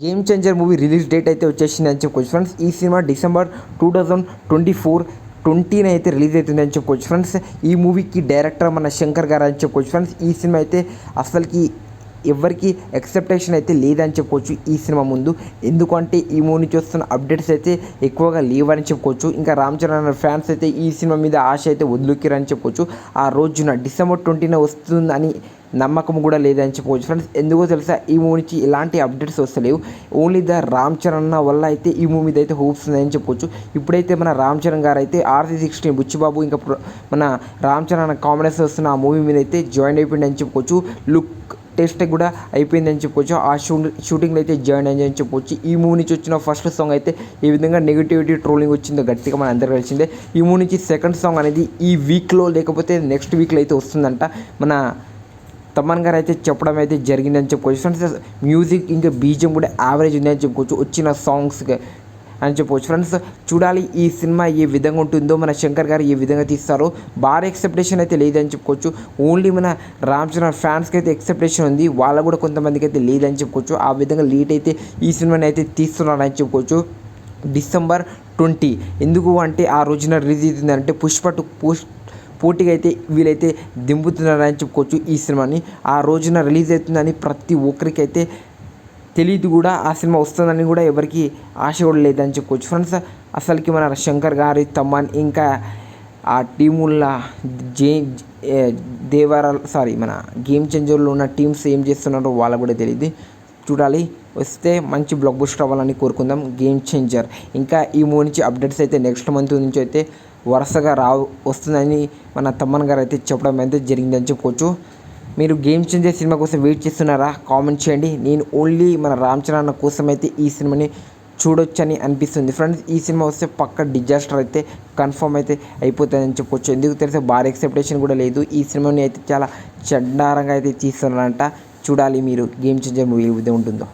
Game changer movie release date అయితే వచ్చేసింది అని చెప్పుకోవచ్చు ఫ్రెండ్స్ ఈ cinema December two thousand twenty four ట్వంటీన అయితే రిలీజ్ అవుతుంది అని చెప్పుకోవచ్చు ఫ్రెండ్స్ ఈ మూవీకి డైరెక్టర్ మన శంకర్ గారు అని చెప్పుకోవచ్చు ఫ్రెండ్స్ ఈ సినిమా అయితే అసలుకి ఎవరికి ఎక్సెప్టేషన్ అయితే లేదని చెప్పుకోవచ్చు ఈ సినిమా ముందు. ఎందుకంటే ఈ మూవీ చూస్తున్న అప్డేట్స్ అయితే ఎక్కువగా లేవని చెప్పుకోవచ్చు ఇంకా రామ్ చరణ్ ఫ్యాన్స్ అయితే ఈ సినిమా మీద ఆశ అయితే వదులుకిరని చెప్పుకోవచ్చు ఆ రోజున డిసెంబర్ ట్వంటీన వస్తుందని నమ్మకం కూడా లేదని చెప్పుకోవచ్చు. ఫ్రెండ్స్ ఎందుకో తెలుసా? ఈ మూవీ నుంచి ఎలాంటి అప్డేట్స్ వస్తలేవు. ఓన్లీ ద రామ్ చరణ్ వల్ల అయితే ఈ మూవీ మీద అయితే హోప్స్ ఉన్నాయని చెప్పవచ్చు ఇప్పుడైతే మన రామ్ చరణ్ గారు అయితే ఆర్సీ సిక్స్టీన్ బుచ్చిబాబు ఇంకా మన రామ్ చరణ్ కామెడీస్ వస్తున్న ఆ మూవీ మీద అయితే జాయిన్ అయిపోయింది అని చెప్పుకోవచ్చు. లుక్ టెస్ట్ కూడా అయిపోయిందని చెప్పుకోవచ్చు. ఆ షూ షూటింగ్లో అయితే జాయిన్ అయ్యిందని చెప్పొచ్చు ఈ మూవీ నుంచి వచ్చిన ఫస్ట్ సాంగ్ అయితే ఈ విధంగా నెగిటివిటీ ట్రోలింగ్ వచ్చిందో గట్టిగా మన అందరికీ కలిసిందే ఈ మూవీ నుంచి సెకండ్ సాంగ్ అనేది ఈ వీక్లో లేకపోతే నెక్స్ట్ వీక్లో అయితే వస్తుందంట. మన తమన్ గారు అయితే చెప్పడం అయితే జరిగిందని చెప్పుకోవచ్చు. ఫ్రెండ్స్ మ్యూజిక్ ఇంకా బీజం కూడా యావరేజ్ ఉందని చెప్పుకోవచ్చు. వచ్చిన సాంగ్స్ అని చెప్పవచ్చు ఫ్రెండ్స్ చూడాలి ఈ సినిమా ఏ విధంగా ఉంటుందో మన శంకర్ గారు ఏ విధంగా తీస్తారో. భారీ ఎక్సెప్టేషన్ అయితే లేదని చెప్పుకోవచ్చు. ఓన్లీ మన రామ్ చరణ్ ఫ్యాన్స్కి అయితే ఎక్సెప్టేషన్ ఉంది. వాళ్ళ కూడా కొంతమందికి అయితే లేదని చెప్పుకోవచ్చు. ఆ విధంగా లేట్ అయితే ఈ సినిమాని అయితే తీస్తున్నారని చెప్పుకోవచ్చు. December twenty. ఎందుకు అంటే ఆ రోజున రిలీజ్ అవుతుంది అంటే పుష్ప టు పుష్ పోటీగా అయితే వీలైతే దింపుతున్నారని చెప్పుకోవచ్చు ఈ సినిమాని. ఆ రోజున రిలీజ్ అవుతుందని ప్రతి ఒక్కరికి అయితే తెలియదు కూడా ఆ సినిమా వస్తుందని కూడా ఎవరికి ఆశ కూడా లేదని చెప్పుకోవచ్చు. ఫ్రెండ్స్ అసలుకి మన శంకర్ గారి తమ్మన్ ఇంకా ఆ టీముల జే ఏ, సారీ మన గేమ్ చేంజర్లో ఉన్న టీమ్స్ ఏం చేస్తున్నారో వాళ్ళకు కూడా తెలియదు చూడాలి. వస్తే మంచి బ్లాక్ బూస్టర్ అవ్వాలని కోరుకుందాం. గేమ్ చేంజర్ ఇంకా ఈ మూవీ నుంచి అప్డేట్స్ అయితే నెక్స్ట్ మంత్ నుంచి అయితే వరుసగా రావు వస్తుందని మన తమ్మన్ గారు అయితే చెప్పడం అయితే జరిగిందని చెప్పుకోవచ్చు. మీరు గేమ్ చేంజర్ సినిమా కోసం వెయిట్ చేస్తున్నారా? కామెంట్ చేయండి. నేను ఓన్లీ మన రామ్ చరణ్ కోసం అయితే ఈ సినిమాని చూడొచ్చని అనిపిస్తుంది. ఫ్రెండ్స్ ఈ సినిమా వస్తే పక్క డిజాస్టర్ అయితే కన్ఫర్మ్ అయితే అయిపోతుందని చెప్పొచ్చు ఎందుకు తెలిసే? భారీ ఎక్సెప్టేషన్ కూడా లేదు. ఈ సినిమాని అయితే చాలా చెడ్డారంగా అయితే తీస్తున్నారంట. చూడాలి మీరు గేమ్ చేంజర్ మూవీ ఉంటుందో.